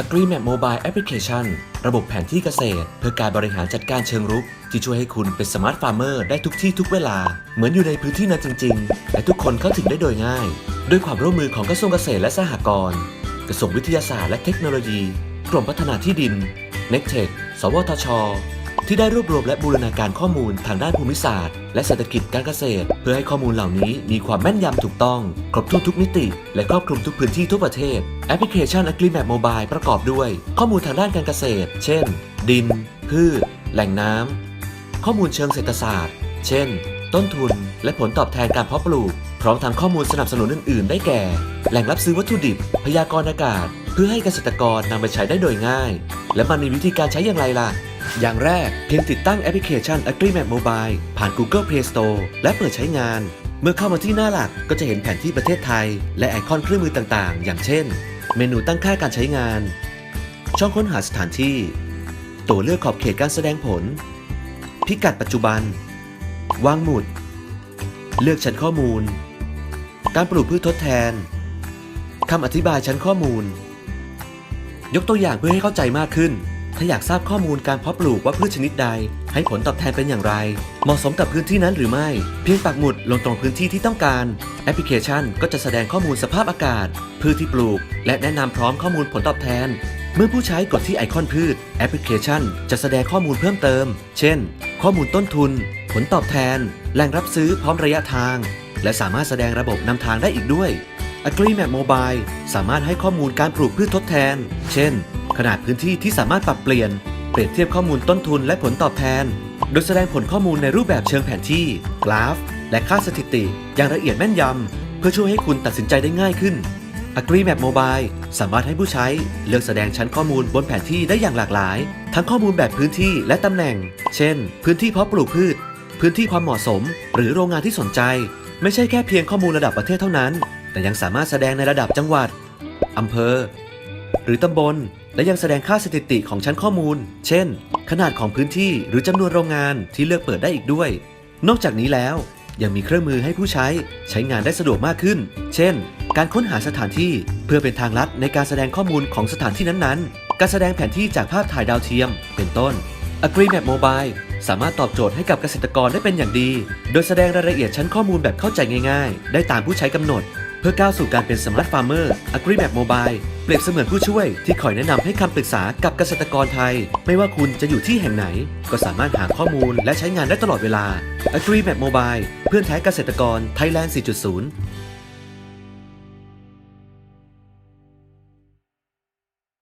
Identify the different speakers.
Speaker 1: AgriMap Mobile Application ระบบแผนที่เกษตร เพื่อการบริหารจัดการเชิงรุก ที่ช่วยให้คุณเป็นสมาร์ทฟาร์มเมอร์ได้ทุกที่ทุกเวลา เหมือนอยู่ในพื้นที่นั้นจริง ๆ และทุกคนเข้าถึงได้โดยง่าย ด้วยความร่วมมือของกระทรวงเกษตรและสหกรณ์กระทรวงวิทยาศาสตร์และเทคโนโลยี กรมพัฒนาที่ดิน n e c t e c h สวทช ที่ได้รวบรวมและบูรณาการข้อมูลทางด้านภูมิศาสตร์ และเศรษฐกิจการเกษตร เพื่อให้ข้อมูลเหล่านี้มีความแม่นยำถูกต้อง ครบถ้วนทุกมิติ และครอบคลุมทุกพื้นที่ทั่วประเทศ แอปพลิเคชัน AgriMap Mobile ประกอบด้วย ข้อมูลทางด้านการเกษตร เช่น ดิน พืช แหล่งน้ำ ข้อมูลเชิงเศรษฐศาสตร์ เช่น ต้นทุน และผลตอบแทนการเพาะปลูก พร้อมทั้งข้อมูลสนับสนุนอื่น ๆ ได้แก่ แหล่งรับซื้อวัตถุดิบ พยากรณ์อากาศ เพื่อให้เกษตรกรนำไปใช้ได้โดยง่าย และมันมีวิธีการใช้อย่างไรล่ะ อย่างแรกเพียงติดตั้งแอปพลิเคชัน AgriMap Mobile ผ่าน Google Play Store และเปิดใช้งาน เมื่อเข้ามาที่หน้าหลักก็จะเห็นแผนที่ประเทศไทย และไอคอนเครื่องมือต่างๆ อย่างเช่น เมนูตั้งค่าการใช้งาน ช่องค้นหาสถานที่ ตัวเลือกขอบเขตการแสดงผล พิกัดปัจจุบัน วางหมุด เลือกชั้นข้อมูล การปลูกพืชทดแทนคำอธิบายชั้นข้อมูล ยกตัวอย่างเพื่อให้เข้าใจมากขึ้น ถ้าอยากทราบข้อมูลการเพาะปลูกว่าพืชชนิดใด ให้ผลตอบแทนเป็นอย่างไร เหมาะสมกับพื้นที่นั้นหรือไม่ เพียงปักหมุดลงตรงพื้นที่ที่ต้องการ แอปพลิเคชันก็จะแสดงข้อมูลสภาพอากาศ พืชที่ปลูก และแนะนำพร้อมข้อมูลผลตอบแทน เมื่อผู้ใช้กดที่ไอคอนพืช แอปพลิเคชัน จะแสดงข้อมูลเพิ่มเติม เช่น ข้อมูลต้นทุน ผลตอบแทน แหล่งรับซื้อพร้อมระยะทาง และสามารถแสดงระบบนำทางได้อีกด้วย AgriMap Mobile สามารถให้ข้อมูลการปลูกพืชทดแทน เช่น ขนาดพื้นที่ที่สามารถปรับเปลี่ยน เปรียบเทียบข้อมูลต้นทุนและผลตอบแทน โดยแสดงผลข้อมูลในรูปแบบเชิงแผนที่ กราฟ และค่าสถิติ อย่างละเอียดแม่นยำ เพื่อช่วยให้คุณตัดสินใจได้ง่ายขึ้น AgriMap Mobile สามารถให้ผู้ใช้เลือกแสดงชั้นข้อมูลบนแผนที่ได้อย่างหลากหลาย ทั้งข้อมูลแบบพื้นที่และตำแหน่ง เช่น พื้นที่เพาะปลูกพืช พื้นที่ความเหมาะสม หรือโรงงานที่สนใจ ไม่ใช่แค่เพียงข้อมูลระดับประเทศเท่านั้น แต่ยังสามารถแสดงในระดับจังหวัดอำเภอ หรือตำบล และยังแสดงค่าสถิติของชั้นข้อมูล เช่น ขนาดของพื้นที่หรือจำนวนโรงงานที่เลือกเปิดได้อีกด้วย นอกจากนี้แล้ว ยังมีเครื่องมือให้ผู้ใช้ใช้งานได้สะดวกมากขึ้น เช่น การค้นหาสถานที่เพื่อเป็นทางลัดในการแสดงข้อมูลของสถานที่นั้นๆ การแสดงแผนที่จากภาพถ่ายดาวเทียม เป็นต้น AgriMap Mobile สามารถตอบโจทย์ให้กับเกษตรกรได้เป็นอย่างดี โดยแสดงรายละเอียดชั้นข้อมูลแบบเข้าใจง่าย ๆ ได้ตามผู้ใช้กำหนด เพื่อก้าวสู่การเป็นสมาร์ทฟาร์มเมอร์ AgriMap Mobile เปรียบเสมือนผู้ช่วยที่คอยแนะนำให้คำปรึกษากับเกษตรกรไทย ไม่ว่าคุณจะอยู่ที่แห่งไหน ก็สามารถหาข้อมูลและใช้งานได้ตลอดเวลา AgriMap Mobile เพื่อนแท้เกษตรกร Thailand 4.0